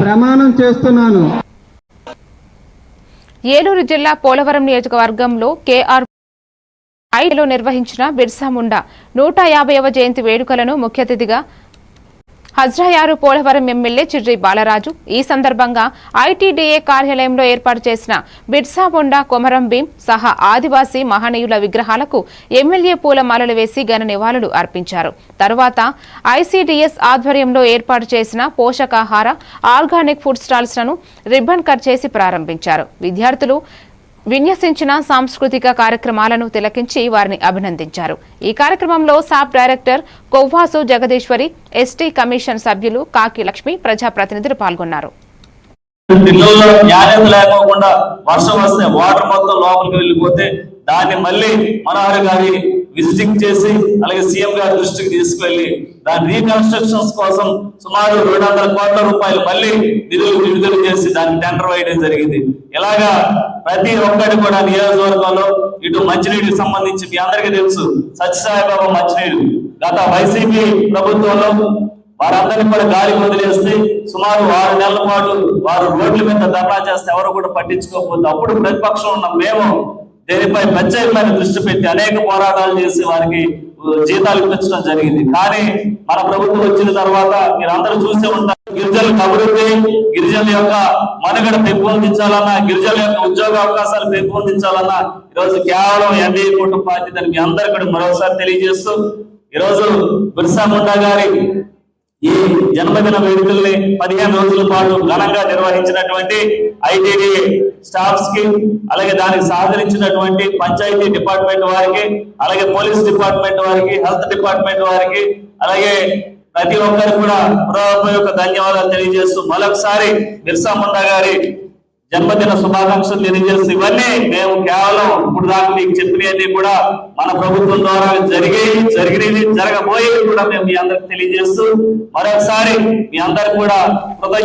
ప్రమాణం చేస్తున్నాను. ఏలూరు జిల్లా పోలవరం నియోజకవర్గంలో కేఆర్ ఐలో నిర్వహించిన బిర్సా ముండా నూట యాభైవ జయంతి వేడుకలను ముఖ్య అతిథిగా హజ్రాయారు పోలవరం ఎమ్మెల్యే చిర్రి బాలరాజు. ఈ సందర్భంగా ఐటీడీఏ కార్యాలయంలో ఏర్పాటు చేసిన బిర్సా బొండా కొమరం భీం సహా ఆదివాసీ మహనీయుల విగ్రహాలకు ఎమ్మెల్యే పూలమాలలు వేసి ఘన నివాళులు అర్పించారు. తరువాత ఐసీడీఎస్ ఆధ్వర్యంలో ఏర్పాటు చేసిన పోషకాహార ఆర్గానిక్ ఫుడ్ స్టాల్స్లను రిబ్బన్ కట్ చేసి ప్రారంభించారు. విద్యార్థులు విన్యసించిన సాంస్కృతిక కార్యక్రమాలను తిలకించి వారిని అభినందించారు. ఈ కార్యక్రమంలో SAAP director Kovvasu Jagadeeswari ST commission సభ్యులు కాకి లక్ష్మి ప్రజాప్రతినిధులు పాల్గొన్నారు. పిల్లల్లో నాణ్యత లేకోకుండా వర్షం వస్తే వాటర్ మొత్తం లోపలికి వెళ్ళిపోతే దాన్ని మళ్ళీ మనోహర్ గారి విజిటింగ్ చేసి అలాగే సీఎం గారి దృష్టికి తీసుకువెళ్ళి దాని రీకన్స్ట్రక్షన్స్ కోసం సుమారు రెండు వందల కోట్ల రూపాయలు మళ్ళీ నిధులు విడుదల చేసి దాన్ని టెండర్ వేయడం జరిగింది. ఇలాగా ప్రతి ఒక్కటి కూడా నియోజకవర్గంలో ఇటు మంచినీటికి సంబంధించి మీ అందరికీ తెలుసు సత్యసాయిబాబా మంచినీరు. గత వైసీపీ ప్రభుత్వంలో వారందరినీ కూడా గాలి వదిలేస్తే సుమారు ఆరు నెలల పాటు వారు రోడ్ల మీద ధర్నా చేస్తే ఎవరు కూడా పట్టించుకోకపోతే అప్పుడు ప్రతిపక్షం ఉన్న మేము దీనిపై ప్రత్యేకమైన దృష్టి పెట్టి అనేక పోరాటాలు చేసి వారికి జీతాలు ఇప్పించడం జరిగింది. కానీ మన ప్రభుత్వం వచ్చిన తర్వాత మీరు అందరూ చూసే ఉంటారు గిరిజనులకు అభివృద్ధి గిరిజనుల యొక్క మనుగడ పెంపొందించాలన్నా గిరిజనుల యొక్క ఉద్యోగ అవకాశాలు పెంపొందించాలన్నా ఈరోజు కేవలం ఎన్డీఏ కూటమి పార్టీ దాన్ని మీ అందరు కూడా మరోసారి తెలియజేస్తూ ఈరోజు బిర్సా ముండా గారి ఈ జన్మదిన వేడుకల్ని పదిహేను రోజుల పాటు ఘనంగా నిర్వహించినటువంటి ఐటీడీ స్టాఫ్స్కి అలాగే దానికి సహకరించినటువంటి పంచాయతీ డిపార్ట్మెంట్ వారికి అలాగే పోలీస్ డిపార్ట్మెంట్ వారికి హెల్త్ డిపార్ట్మెంట్ వారికి అలాగే ప్రతి ఒక్కరికి కూడా హృదయపూర్వక ధన్యవాదాలు తెలియజేస్తూ మరొకసారి బిర్సా ముండా గారి జన్మదిన శుభాకాంక్షలు తెలియజేస్తూ ఇవన్నీ మేము కేవలం ఇప్పుడు దాకా మీకు చెప్పినవన్నీ కూడా మన ప్రభుత్వం ద్వారా జరిగి జరిగినవి జరగబోయేవి కూడా మేము మీ అందరికి తెలియజేస్తూ మరొకసారి మీ అందరికి కూడా కృతజ్ఞ